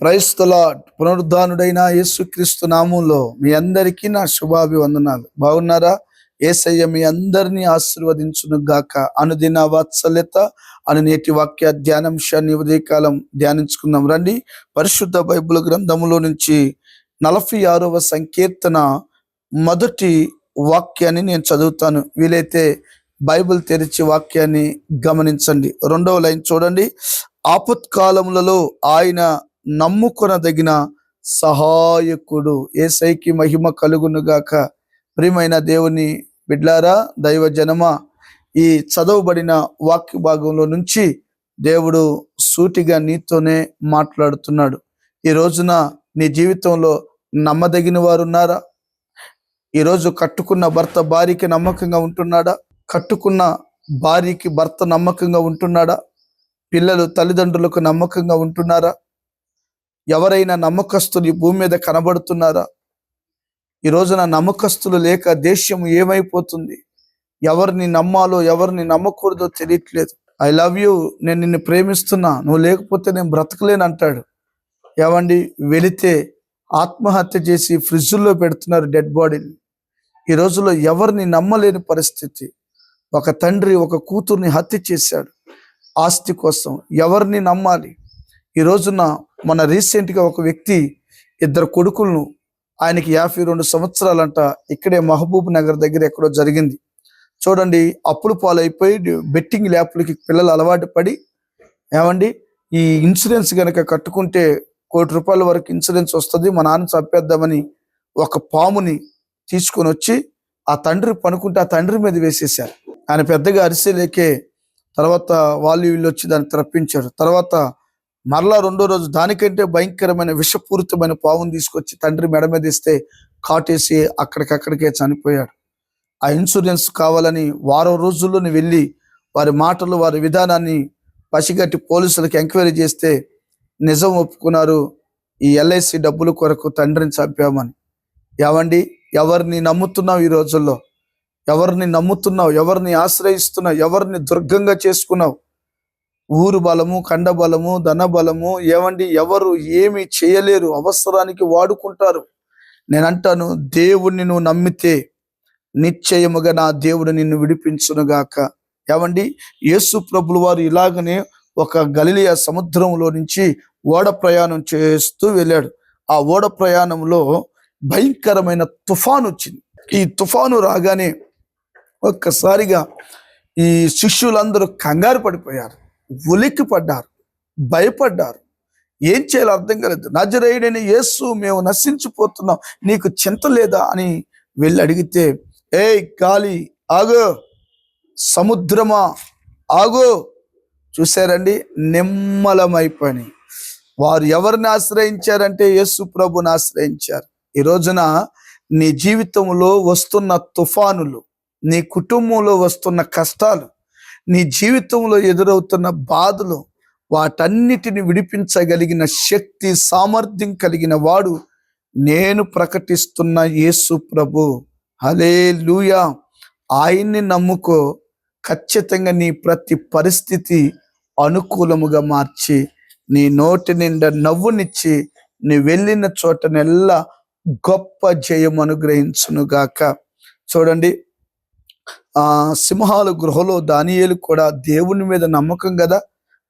క్రైస్తుల పునరుద్ధానుడైన యేసుక్రీస్తు నామంలో మీ అందరికీ నా శుభాభివందనాలు. బాగున్నారా? ఏసయ్య మీ అందరినీ ఆశీర్వదించును గాక. అనుదిన వాత్సల్యత అను నేటి వాక్య ధ్యానాంశాన్ని ఉదయకాలం ధ్యానించుకుందాం. రండి పరిశుద్ధ బైబిల్ గ్రంథములో నుంచి నలభై ఆరవ సంకీర్తన మొదటి వాక్యాన్ని నేను చదువుతాను. వీలైతే బైబిల్ తెరిచి వాక్యాన్ని గమనించండి. రెండవ లైన్ చూడండి. ఆపత్కాలములలో ఆయన నమ్ముకొనదగిన సహాయకుడు. ఏసైకి మహిమ కలుగును గాక ప్రియమైన దేవుని బిడ్లారా దైవ జనమ ఈ చదవబడిన వాక్య భాగంలో నుంచి దేవుడు సూటిగా నీతోనే మాట్లాడుతున్నాడు. ఈ రోజున నీ జీవితంలో నమ్మదగిన వారు ఉన్నారా ఈరోజు కట్టుకున్న భర్త భార్యకి నమ్మకంగా ఉంటున్నాడా? కట్టుకున్న భార్యకి భర్త నమ్మకంగా ఉంటున్నాడా? పిల్లలు తల్లిదండ్రులకు నమ్మకంగా ఉంటున్నారా? ఎవరైనా నమ్మకస్తులు ఈ భూమి మీద కనబడుతున్నారా? ఈ రోజున నమ్మకస్తులు లేక దేశం ఏమైపోతుంది? ఎవరిని నమ్మాలో ఎవరిని నమ్మకూడదో తెలియట్లేదు. ఐ లవ్ యూ నేను నిన్ను ప్రేమిస్తున్నా. నువ్వు లేకపోతే నేను బ్రతకలేను అంటాడు. ఏమండి? వెళితే ఆత్మహత్య చేసి ఫ్రిడ్జుల్లో పెడుతున్నారు డెడ్ బాడీని ఈ రోజుల్లో ఎవరిని నమ్మలేని పరిస్థితి. ఒక తండ్రి ఒక కూతుర్ని హత్య చేశాడు. ఆస్తి కోసం ఎవరిని నమ్మాలి? ఈ రోజున మన రీసెంట్గా ఒక వ్యక్తి ఇద్దరు కొడుకులను ఆయనకి యాభై రెండు సంవత్సరాలంట ఇక్కడే మహబూబ్ నగర్ దగ్గర ఎక్కడో జరిగింది. చూడండి అప్పులు పాలైపోయి బెట్టింగ్ ల్యాప్లకి పిల్లలు అలవాటు పడి ఏమండి ఈ ఇన్సూరెన్స్ కనుక కట్టుకుంటే కోటి రూపాయల వరకు ఇన్సూరెన్స్ వస్తుంది మా నాన్న చంపేద్దామని ఒక పాముని తీసుకొని వచ్చి ఆ తండ్రి పనుకుంటే ఆ తండ్రి మీద వేసేసారు ఆయన పెద్దగా అరిసెలేకే తర్వాత వాళ్ళు వీళ్ళు వచ్చి దాన్ని తప్పించారు. తర్వాత మరలా రెండో రోజు దానికంటే భయంకరమైన విషపూరితమైన పావును తీసుకొచ్చి తండ్రి మెడ మీద ఇస్తే కాటేసి అక్కడికక్కడికే చనిపోయాడు. ఆ ఇన్సూరెన్స్ కావాలని వారం రోజుల్లోని వెళ్ళి వారి మాటలు వారి విధానాన్ని పసిగట్టి పోలీసులకు ఎంక్వైరీ చేస్తే నిజం ఒప్పుకున్నారు ఈ ఎల్ఐసి డబ్బుల కొరకు తండ్రిని చంపామని. ఏమండి? ఎవరిని నమ్ముతున్నావు ఈ రోజుల్లో? ఎవరిని నమ్ముతున్నావు? ఎవరిని ఆశ్రయిస్తున్నావు? ఎవరిని దుర్గంగా చేసుకున్నావు? ఊరు బలము కండ బలము బలము ఏమండి ఎవరు ఏమి చేయలేరు అవసరానికి వాడుకుంటారు. నేను అంటాను దేవుణ్ణి నువ్వు నమ్మితే నిశ్చయముగా నా దేవుడు నిన్ను విడిపించునుగాక. ఏమండి యేసు ప్రభులు వారు ఇలాగనే ఒక గలిలియా సముద్రంలో నుంచి ఓడ ప్రయాణం చేస్తూ వెళ్ళాడు. ఆ ఓడ ప్రయాణంలో భయంకరమైన తుఫాను వచ్చింది. ఈ తుఫాను రాగానే ఒక్కసారిగా ఈ శిష్యులందరూ కంగారు పడిపోయారు. ఉలిక్కి పడ్డారు భయపడ్డారు. ఏం చేయాలో అర్థం కాలేదు. నజరేయుడైన యేసు మేము నశించిపోతున్నాం. నీకు చింత లేదా? అని వెళ్ళి అడిగితే ఏ గాలి ఆగో. సముద్రమా? ఆగో. చూశారండి నిమ్మలమైపోయి వారు ఎవరిని ఆశ్రయించారంటే యేసు ప్రభుని ఆశ్రయించారు. ఈ రోజున నీ జీవితంలో వస్తున్న తుఫానులు నీ కుటుంబంలో వస్తున్న కష్టాలు నీ జీవితంలో ఎదురవుతున్న బాధలు వాటన్నిటిని విడిపించగలిగిన శక్తి సామర్థ్యం కలిగిన వాడు నేను ప్రకటిస్తున్న యేసు ప్రభు. హలే లూయా ఆయన్ని నమ్ముకో. ఖచ్చితంగా నీ ప్రతి పరిస్థితి అనుకూలముగా మార్చి నీ నోటి నిండా నవ్వునిచ్చి నీ వెళ్ళిన చోటనెల్లా గొప్ప జయం అనుగ్రహించునుగాక చూడండి ఆ సింహాల గృహలో దానియేలు కూడా దేవుని మీద నమ్మకం కదా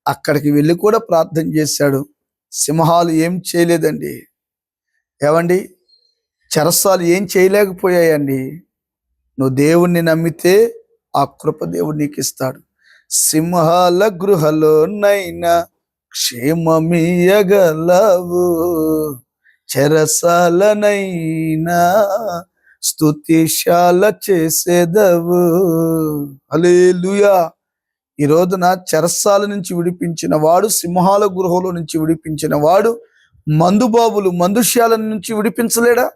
అక్కడికి వెళ్ళి కూడా ప్రార్థన చేశాడు. సింహాలు ఏం చేయలేదండి. ఏమండి చెరసాలు ఏం చేయలేకపోయాయండి. నువ్వు దేవుణ్ణి నమ్మితే ఆ కృప దేవుడు నీకు ఇస్తాడు సింహాల గృహలోనైనా క్షేమమీయగలవు చెరసాలనైనా స్థుతిశాల చేసేదవు. అలేలుయా ఈ రోజున చెరసాల నుంచి విడిపించిన వాడు సింహాల గృహంలో నుంచి విడిపించిన వాడు మందుబాబులు మందుశాల నుంచి విడిపించలేడా?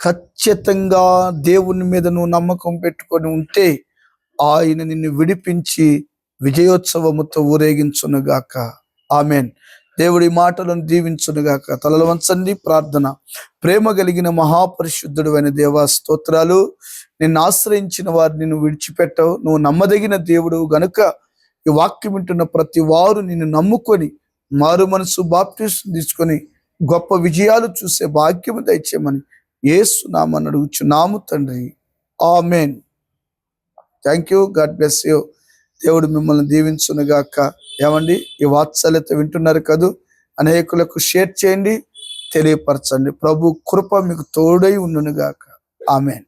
ఖచ్చితంగా దేవుని మీద నువ్వు నమ్మకం పెట్టుకొని ఉంటే ఆయన నిన్ను విడిపించి విజయోత్సవముతో ఊరేగించునుగాక. ఆమెన్. దేవుడి మాటలను దీవించునుగాక. తలలు వంచండి ప్రార్థన. ప్రేమ కలిగిన మహాపరిశుద్ధుడు అయిన దేవా స్తోత్రాలు. నిన్ను ఆశ్రయించిన వారిని నువ్వు విడిచిపెట్టవు. నువ్వు నమ్మదగిన దేవుడు గనుక ఈ వాక్యం వింటున్న ప్రతి వారు నిన్ను నమ్ముకొని మారు మనసు బాప్టిస్ట్ తీసుకొని గొప్ప విజయాలు చూసే భాగ్యము దయచేయమని ఏసునామని అడుగుచున్నాము తండ్రి. Amen. Thank you God bless you. దేవుడు మిమ్మల్ని దీవించునుగాక. ఏమండి? ఈ వాత్సల్యత వింటున్నారు కదూ? అనేకులకు షేర్ చేయండి తెలియపరచండి. ప్రభు కృప మీకు తోడై ఉండునుగాక. ఆమెన్.